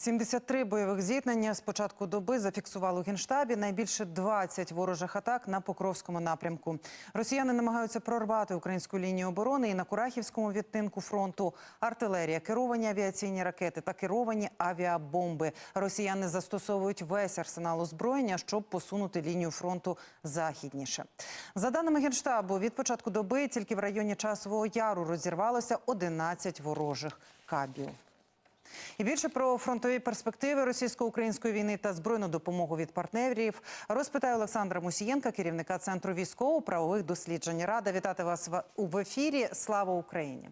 73 бойових зіткнення з початку доби зафіксували у генштабі. Найбільше 20 ворожих атак на Покровському напрямку. Росіяни намагаються прорвати українську лінію оборони і на Курахівському відтинку фронту. Артилерія, керовані авіаційні ракети та керовані авіабомби. Росіяни застосовують весь арсенал озброєння, щоб посунути лінію фронту західніше. За даними генштабу, від початку доби тільки в районі часового яру розірвалося 11 ворожих кабів. І більше про фронтові перспективи російсько-української війни та збройну допомогу від партнерів розпитає Олександра Мусієнка, керівника центру військово-правових досліджень. Рада вітати вас в- ефірі. Слава Україні!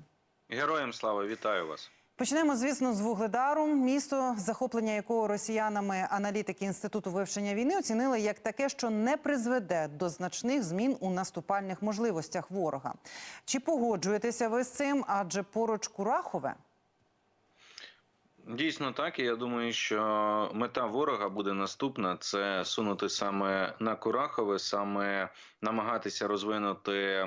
Героям слава, вітаю вас. Почнемо, звісно, з Вугледару. Місто, захоплення якого росіянами аналітики інституту вивчення війни оцінили як таке, що не призведе до значних змін у наступальних можливостях ворога. Чи погоджуєтеся ви з цим? Адже поруч Курахове. Дійсно так. і Я думаю, що мета ворога буде наступна: це сунути саме на Курахове, саме намагатися розвинути е,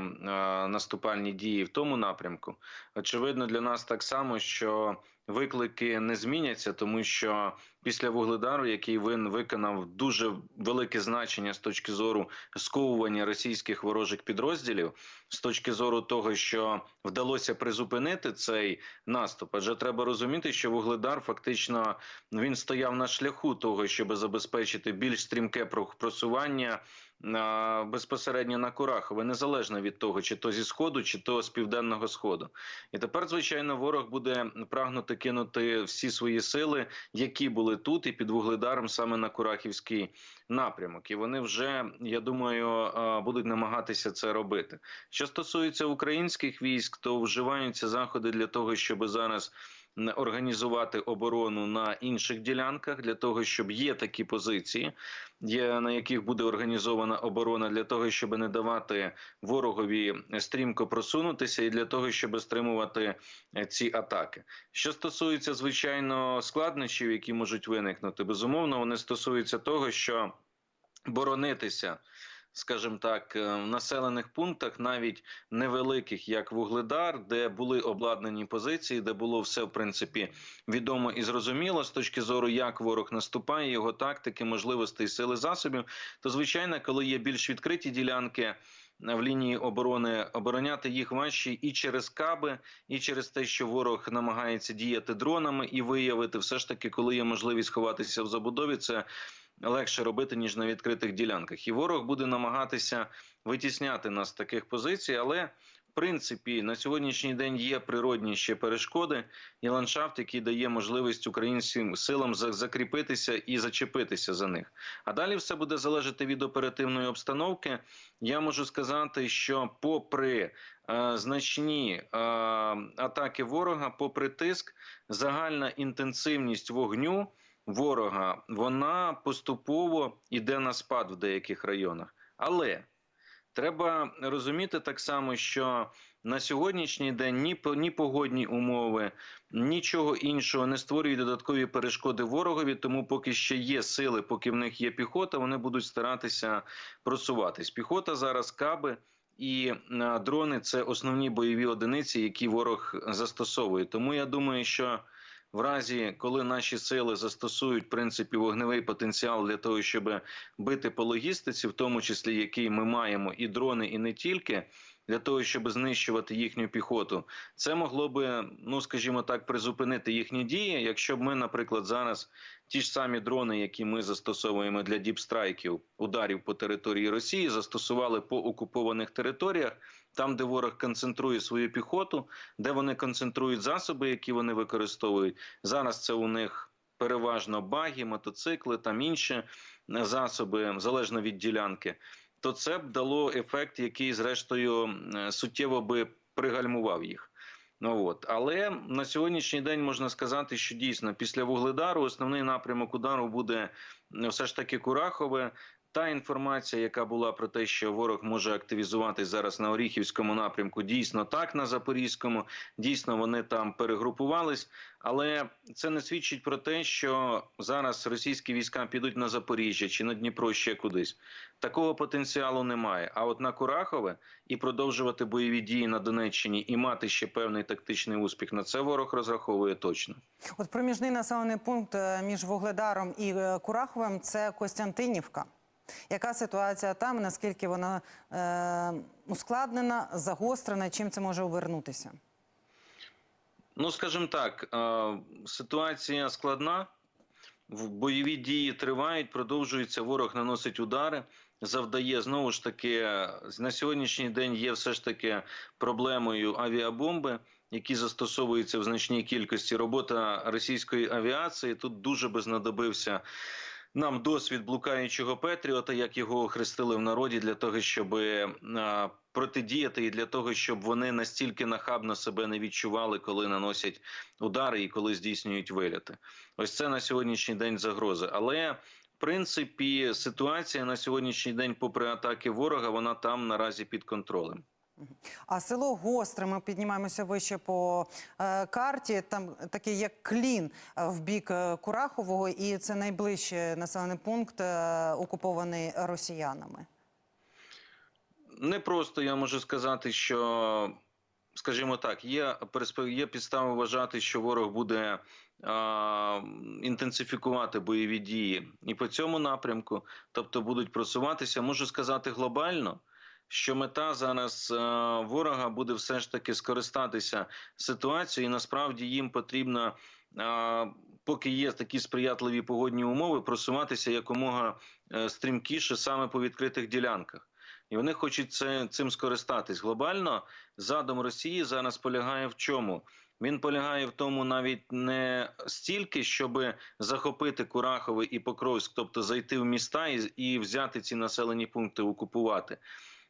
наступальні дії в тому напрямку. Очевидно, для нас так само, що виклики не зміняться, тому що після вугледару, який він виконав дуже велике значення з точки зору сковування російських ворожих підрозділів, з точки зору того, що вдалося призупинити цей наступ. Адже треба розуміти, що вугледар фактично він стояв на шляху того, щоб забезпечити більш стрімке про- просування. Безпосередньо на Курахове, незалежно від того, чи то зі сходу, чи то з південного сходу, і тепер, звичайно, ворог буде прагнути кинути всі свої сили, які були тут, і під вугледаром саме на Курахівський напрямок. І вони вже, я думаю, будуть намагатися це робити. Що стосується українських військ, то вживаються заходи для того, щоб зараз організувати оборону на інших ділянках, для того, щоб є такі позиції, є на яких буде організована оборона, для того, щоб не давати ворогові стрімко просунутися, і для того, щоб стримувати е, ці атаки. Що стосується звичайно складнощів, які можуть виникнути, безумовно, вони стосуються того, що боронитися. Скажімо так, е, в населених пунктах, навіть невеликих, як Вугледар, де були обладнані позиції, де було все в принципі відомо і зрозуміло з точки зору, як ворог наступає, його тактики, можливостей, сили засобів. То звичайно, коли є більш відкриті ділянки е, в лінії оборони, обороняти їх важче і через каби, і через те, що ворог намагається діяти дронами і виявити, все ж таки, коли є можливість ховатися в забудові, це легше робити ніж на відкритих ділянках. І ворог буде намагатися витісняти нас з таких позицій, але. В принципі, на сьогоднішній день є природні ще перешкоди і ландшафт, який дає можливість українським силам за- закріпитися і зачепитися за них. А далі все буде залежати від оперативної обстановки. Я можу сказати, що попри е, значні е, атаки ворога, попри тиск, загальна інтенсивність вогню ворога вона поступово йде на спад в деяких районах. Але треба розуміти так само, що на сьогоднішній день ні, ні погодні умови, нічого іншого не створюють додаткові перешкоди ворогові. Тому, поки ще є сили, поки в них є піхота, вони будуть старатися просуватись. Піхота зараз каби. І е, дрони це основні бойові одиниці, які ворог застосовує. Тому я думаю, що в разі, коли наші сили застосують принципі вогневий потенціал для того, щоб бити по логістиці, в тому числі який ми маємо і дрони, і не тільки. Для того щоб знищувати їхню піхоту, це могло би, ну скажімо так, призупинити їхні дії. Якщо б ми, наприклад, зараз ті ж самі дрони, які ми застосовуємо для діпстрайків, ударів по території Росії, застосували по окупованих територіях, там, де ворог концентрує свою піхоту, де вони концентрують засоби, які вони використовують. Зараз це у них переважно баги, мотоцикли, там інші е, засоби, залежно від ділянки. То це б дало ефект, який, зрештою, е, суттєво би пригальмував їх. Ну от, але на сьогоднішній день можна сказати, що дійсно після вугледару основний напрямок удару буде все ж таки Курахове. Та інформація, яка була про те, що ворог може активізуватись зараз на Оріхівському напрямку, дійсно так на Запорізькому, дійсно вони там перегрупувались, але це не свідчить про те, що зараз російські війська підуть на Запоріжжя чи на Дніпро ще кудись. Такого потенціалу немає. А от на Курахове і продовжувати бойові дії на Донеччині і мати ще певний тактичний успіх на це ворог розраховує точно. От проміжний населений пункт е, між Вугледаром і е, Кураховим це Костянтинівка. Яка ситуація там? Наскільки вона е, ускладнена, загострена? Чим це може обернутися? Ну, скажімо так, е, ситуація складна. Бойові дії тривають, продовжується. Ворог наносить удари, завдає знову ж таки на сьогоднішній день є все ж таки проблемою авіабомби, які застосовуються в значній кількості. Робота російської авіації тут дуже би знадобився нам досвід блукаючого Петріота, як його охрестили в народі, для того, щоб протидіяти, і для того, щоб вони настільки нахабно себе не відчували, коли наносять удари і коли здійснюють виліти. Ось це на сьогоднішній день загрози. Але в принципі ситуація на сьогоднішній день, попри атаки ворога, вона там наразі під контролем. А село Гостре, ми піднімаємося вище по е, карті. Там такий як клін е, в бік е, Курахового, і це найближчий населений пункт, е, окупований росіянами. Не просто я можу сказати, що, скажімо так, є є підстави вважати, що ворог буде а, інтенсифікувати бойові дії і по цьому напрямку, тобто будуть просуватися. Можу сказати глобально, що мета зараз а, ворога буде все ж таки скористатися ситуацією, і насправді їм потрібно. А, Поки є такі сприятливі погодні умови, просуватися якомога е, стрімкіше саме по відкритих ділянках і вони хочуть це цим скористатись. Глобально задум Росії зараз полягає в чому? Він полягає в тому, навіть не стільки, щоб захопити Курахове і Покровськ, тобто зайти в міста і, і взяти ці населені пункти, окупувати.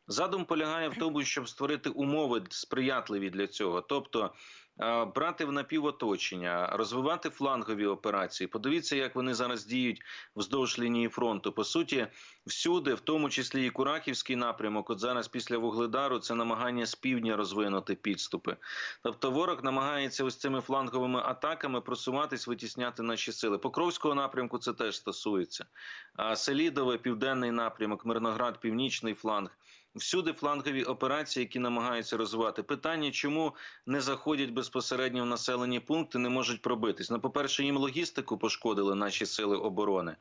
Задум полягає в тому, щоб створити умови сприятливі для цього, тобто е, брати в напівоточення, розвивати флангові операції. Подивіться, як вони зараз діють вздовж лінії фронту. По суті, всюди, в тому числі і Курахівський напрямок, от зараз після Вугледару, це намагання з півдня розвинути підступи. Тобто, ворог намагається ось цими фланговими атаками просуватись, витісняти наші сили. Покровського напрямку це теж стосується. Селідове, південний напрямок, Мирноград, північний фланг. Всюди флангові операції, які намагаються розвивати. Питання, чому не заходять безпосередньо в населені пункти, не можуть пробитись. Ну, по-перше, їм логістику пошкодили наші сили оборони.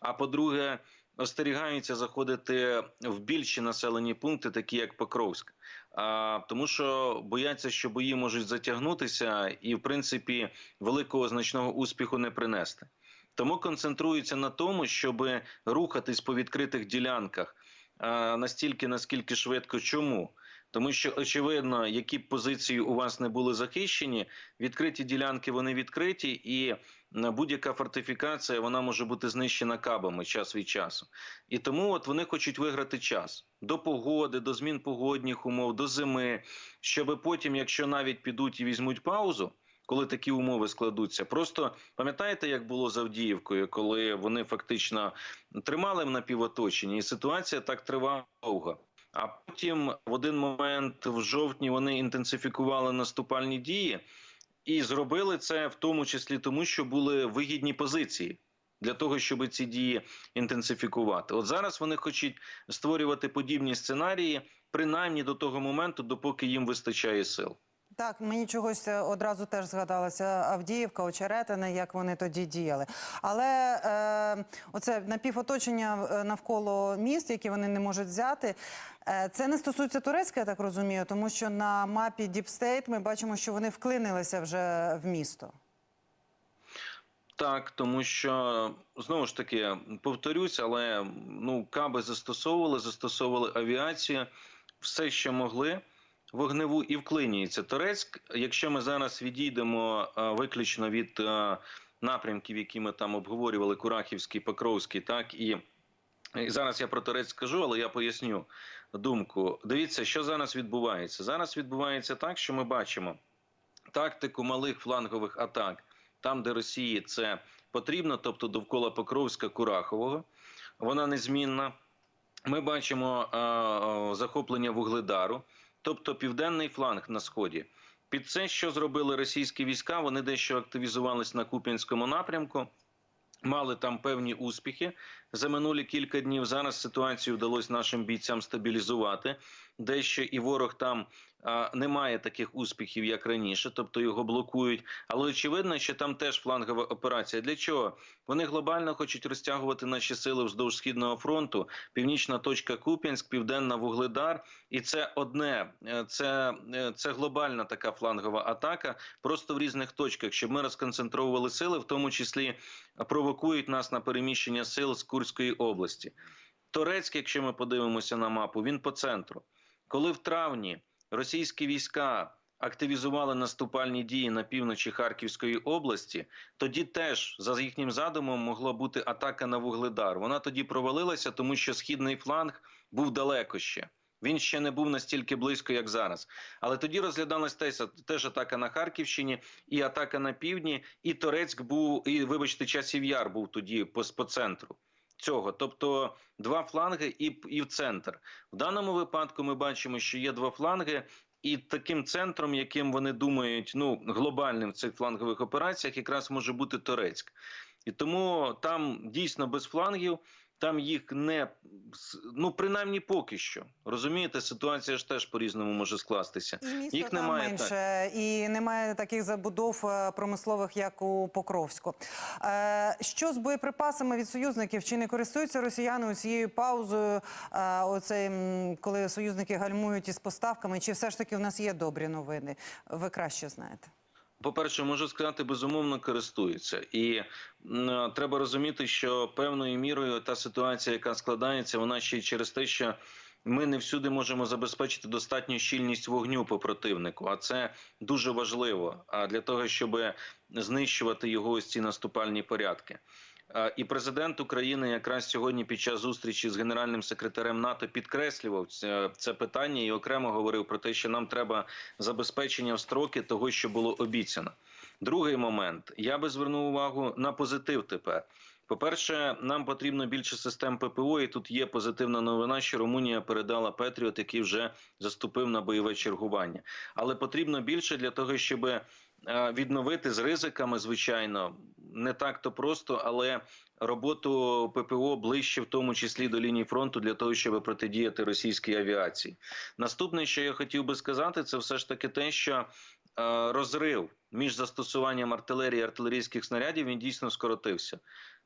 А по-друге, остерігаються заходити в більші населені пункти, такі як Покровськ. А, тому що бояться, що бої можуть затягнутися, і в принципі великого значного успіху не принести. Тому концентруються на тому, щоб рухатись по відкритих ділянках настільки, наскільки швидко. Чому? Тому що очевидно, які б позиції у вас не були захищені, відкриті ділянки вони відкриті, і будь-яка фортифікація вона може бути знищена кабами час від часу. І тому от вони хочуть виграти час до погоди, до змін погодних умов, до зими, щоб потім, якщо навіть підуть і візьмуть паузу. Коли такі умови складуться, просто пам'ятаєте, як було з Авдіївкою, коли вони фактично тримали в напівоточенні, і ситуація так тривала довго. А потім в один момент в жовтні вони інтенсифікували наступальні дії і зробили це в тому числі тому, що були вигідні позиції для того, щоб ці дії інтенсифікувати. От зараз вони хочуть створювати подібні сценарії, принаймні до того моменту, допоки їм вистачає сил. Так, мені чогось е, одразу теж згадалася Авдіївка, Очеретина, як вони тоді діяли. Але е, оце напівоточення е, навколо міст, які вони не можуть взяти, е, це не стосується Турецька, я так розумію, тому що на мапі State ми бачимо, що вони вклинилися вже в місто. Так, тому що знову ж таки повторюсь, але ну каби застосовували, застосовували авіацію, все, що могли. Вогневу і вклинюється Торецьк. Якщо ми зараз відійдемо виключно від напрямків, які ми там обговорювали, Курахівський, Покровський, так і, зараз я про Торецьк скажу, але я поясню думку. Дивіться, що зараз відбувається. Зараз відбувається так, що ми бачимо тактику малих флангових атак, там, де Росії це потрібно, тобто довкола Покровська, Курахового. Вона незмінна. Ми бачимо е, е, захоплення вугледару, тобто південний фланг на сході. Під це, що зробили російські війська, вони дещо активізувались на Куп'янському напрямку. Мали там певні успіхи за минулі кілька днів. Зараз ситуацію вдалося нашим бійцям стабілізувати. Дещо і ворог там а, не має таких успіхів, як раніше, тобто його блокують. Але очевидно, що там теж флангова операція. Для чого? Вони глобально хочуть розтягувати наші сили вздовж східного фронту. Північна точка Куп'янськ, південна Вугледар, і це одне. Е, Це, е, це глобальна така флангова атака, просто в різних точках, щоб ми розконцентровували сили, в тому числі провокують нас на переміщення сил з Курської області. Торецьк, якщо ми подивимося на мапу, він по центру. Коли в травні російські війська активізували наступальні дії на півночі Харківської області, тоді теж за їхнім задумом могла бути атака на Вугледар. Вона тоді провалилася, тому що східний фланг був далеко ще. Він ще не був настільки близько, як зараз. Але тоді розглядалась теж, теж атака на Харківщині і атака на півдні, і Торецьк був, і вибачте, часів яр був тоді по, по центру цього. Тобто два фланги і, і в центр. В даному випадку ми бачимо, що є два фланги. І таким центром, яким вони думають, ну глобальним в цих флангових операціях, якраз може бути Торецьк, і тому там дійсно без флангів. Там їх не ну принаймні поки що розумієте, ситуація ж теж по різному може скластися. І місто Їх там немає менше, і немає таких забудов е, промислових, як у Покровську. Е, Що з боєприпасами від союзників? Чи не користуються росіяни цією паузою? е, Оцей, коли союзники гальмують із поставками? Чи все ж таки в нас є добрі новини? Ви краще знаєте. По-перше, можу сказати, безумовно користуються, і м, треба розуміти, що певною мірою та ситуація, яка складається, вона ще й через те, що ми не всюди можемо забезпечити достатню щільність вогню по противнику, а це дуже важливо. А для того, щоб знищувати його ось ці наступальні порядки. А, І президент України якраз сьогодні під час зустрічі з генеральним секретарем НАТО підкреслював це, питання і окремо говорив про те, що нам треба забезпечення в строки того, що було обіцяно. Другий момент я би звернув увагу на позитив тепер. По-перше, нам потрібно більше систем ППО, і тут є позитивна новина, що Румунія передала Петріот, який вже заступив на бойове чергування. Але потрібно більше для того, щоб е, відновити з ризиками, звичайно, не так то просто, але роботу ППО ближче, в тому числі до лінії фронту, для того, щоб протидіяти російській авіації. Наступне, що я хотів би сказати, це все ж таки те, що е, розрив між застосуванням артилерії і артилерійських снарядів він дійсно скоротився.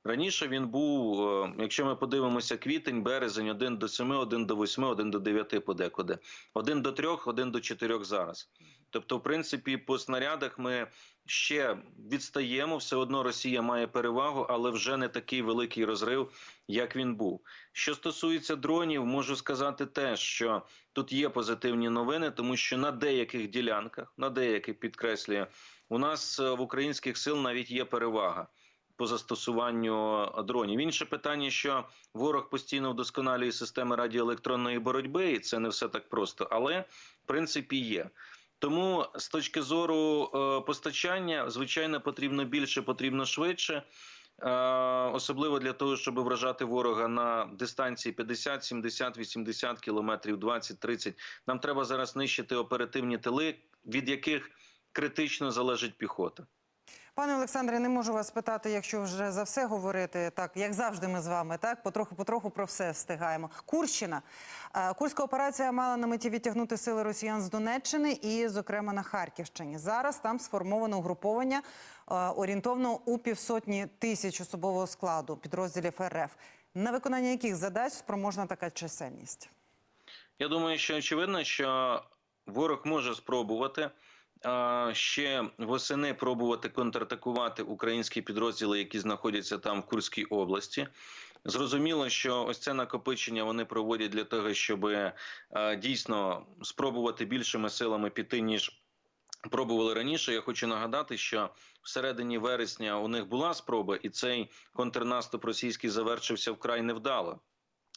Раніше він був, е, якщо ми подивимося, квітень, березень, 1 до 7, 1 до 8, 1 до 9 подекуди. 1 до 3, 1 до 4 зараз. Тобто, в принципі, по снарядах ми ще відстаємо, все одно Росія має перевагу, але вже не такий великий розрив, як він був. Що стосується дронів, можу сказати те, що тут є позитивні новини, тому що на деяких ділянках, на деяких підкреслює, у нас е, в українських сил навіть є перевага по застосуванню дронів. Інше питання, що ворог постійно вдосконалює системи радіоелектронної боротьби, і це не все так просто, але в принципі є. Тому з точки зору е, постачання, звичайно, потрібно більше, потрібно швидше. Е, особливо для того, щоб вражати ворога на дистанції 50, 70, 80 кілометрів, 20, 30. Нам треба зараз нищити оперативні тили, від яких критично залежить піхота. Пане Олександре, не можу вас питати, якщо вже за все говорити, так як завжди, ми з вами так потроху потроху про все встигаємо. Курщина Е, курська операція мала на меті відтягнути сили росіян з Донеччини і, зокрема, на Харківщині. Зараз там сформовано угруповання е, орієнтовно у півсотні тисяч особового складу підрозділів РФ. На виконання яких задач спроможна така чисельність? Я думаю, що очевидно, що ворог може спробувати ще восени пробувати контратакувати українські підрозділи, які знаходяться там в Курській області. Зрозуміло, що ось це накопичення вони проводять для того, щоб дійсно спробувати більшими силами піти ніж. Пробували раніше. Я хочу нагадати, що всередині вересня у них була спроба, і цей контрнаступ російський завершився вкрай невдало.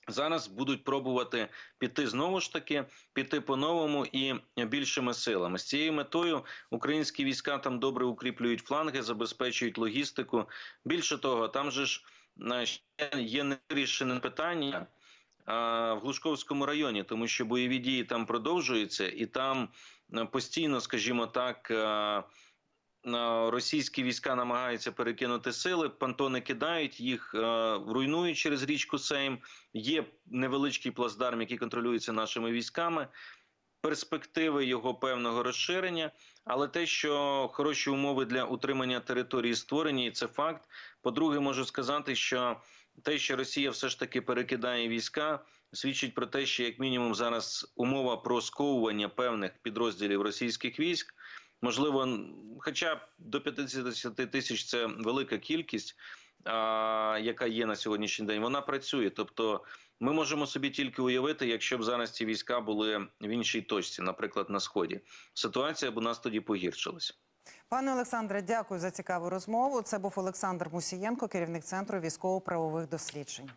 Зараз будуть пробувати піти знову ж таки, піти по-новому і більшими силами. З цією метою українські війська там добре укріплюють фланги, забезпечують логістику. Більше того, там же ж е, є нерішене питання. в Глушковському районі, тому що бойові дії там продовжуються, і там е, постійно, скажімо так. Російські війська намагаються перекинути сили, понтони кидають їх, е, руйнують через річку Сейм. Є невеличкий плацдарм, який контролюється нашими військами. Перспективи його певного розширення, але те, що хороші умови для утримання території створені, це факт. По-друге, можу сказати, що те, що Росія все ж таки перекидає війська, свідчить про те, що як мінімум зараз умова про сковування певних підрозділів російських військ. Можливо, хоча б до 50 тисяч це велика кількість, а, яка є на сьогоднішній день. Вона працює. Тобто, ми можемо собі тільки уявити, якщо б зараз ці війська були в іншій точці, наприклад, на сході, ситуація б у нас тоді погіршилася. Пане Олександре, дякую за цікаву розмову. Це був Олександр Мусієнко, керівник центру військово-правових досліджень.